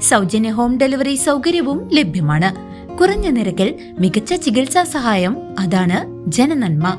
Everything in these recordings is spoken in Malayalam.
സൗജന്യ ഹോം ഡെലിവറി സൗകര്യവും ലഭ്യമാണ്. കുറഞ്ഞ നിരക്കിൽ മികച്ച ചികിത്സാ സഹായം അതാണ് ജനനന്മ.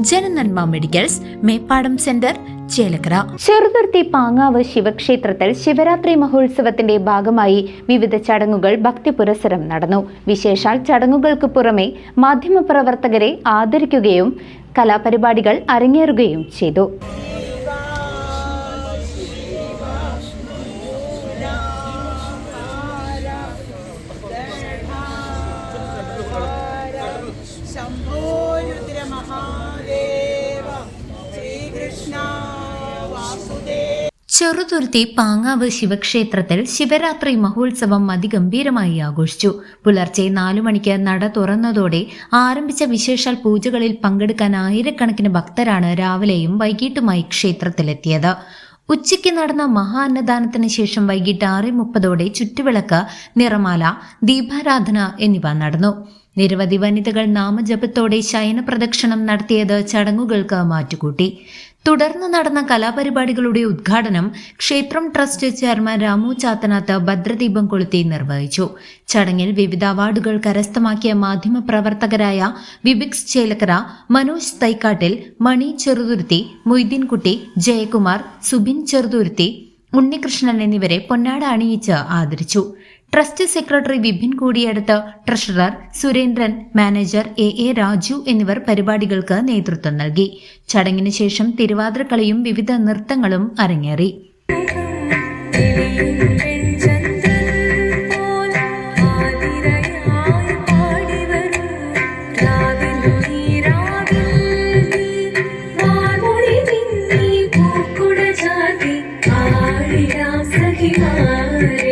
Jananamma medicals Meppadam centre Chelakkara. Cheruthuruthy പാങ്ങാവ് ശിവക്ഷേത്രത്തിൽ ശിവരാത്രി മഹോത്സവത്തിന്റെ ഭാഗമായി വിവിധ ചടങ്ങുകൾ ഭക്തി പുരസരം നടന്നു. വിശേഷാൽ ചടങ്ങുകൾക്ക് പുറമെ മാധ്യമപ്രവർത്തകരെ ആദരിക്കുകയും കലാപരിപാടികൾ അരങ്ങേറുകയും ചെയ്തു. ചെറുതുരുത്തി പാങ്ങാവ് ശിവക്ഷേത്രത്തിൽ ശിവരാത്രി മഹോത്സവം അതിഗംഭീരമായി ആഘോഷിച്ചു. പുലർച്ചെ നാലു മണിക്ക് നട തുറന്നതോടെ ആരംഭിച്ച വിശേഷാൽ പൂജകളിൽ പങ്കെടുക്കാൻ ആയിരക്കണക്കിന് ഭക്തരാണ് രാവിലെയും വൈകിട്ടുമായി ക്ഷേത്രത്തിലെത്തിയത്. ഉച്ചയ്ക്ക് നടന്ന മഹാ അന്നദാനത്തിന് ശേഷം വൈകിട്ട് ആറ് മുപ്പതോടെ ചുറ്റുവിളക്ക് നിറമാല ദീപാരാധന എന്നിവ നടന്നു. നിരവധി വനിതകൾ നാമജപത്തോടെ ശയന പ്രദക്ഷിണം നടത്തിയത് ചടങ്ങുകൾക്ക് മാറ്റുകൂട്ടി. തുടർന്ന് നടന്ന കലാപരിപാടികളുടെ ഉദ്ഘാടനം ക്ഷേത്രം ട്രസ്റ്റ് ചെയർമാൻ രാമു ചാത്തനാത്ത് ഭദ്രദീപം കൊളുത്തി നിർവഹിച്ചു. ചടങ്ങിൽ വിവിധ അവാർഡുകൾ കരസ്ഥമാക്കിയ മാധ്യമപ്രവർത്തകരായ വിബിക്സ് ചേലക്കര മനോജ് തൈക്കാട്ടിൽ മണി ചെറുതുരുത്തി മൊയ്തീൻകുട്ടി ജയകുമാർ സുബിൻ ചെറുതുരുത്തി ഉണ്ണികൃഷ്ണൻ എന്നിവരെ പൊന്നാട അണിയിച്ച് ആദരിച്ചു. Trust secretary Vipin കൂടിയടുത്ത് treasurer Surendran manager A A Raju എന്നിവർ പരിപാടികൾക്ക് നേതൃത്വം നൽകി. ചടങ്ങിന് ശേഷം തിരുവാതിരക്കളിയും വിവിധ നൃത്തങ്ങളും അരങ്ങേറി. പ്രണവം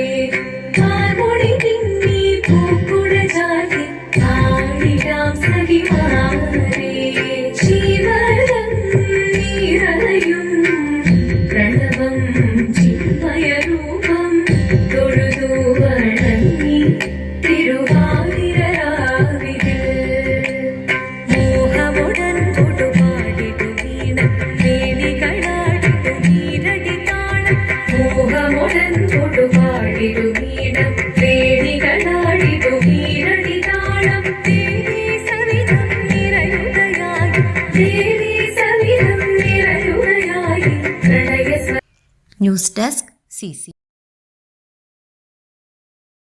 മോഹമുടൻ കൊടുപാടിടു വീണ വേണികളാടിടു വീരടി താളം. ദേവി സവിധം നിറയുകയായി ദേവി സവിധം പ്രണയ ന്യൂസ് ഡെസ്ക് സി.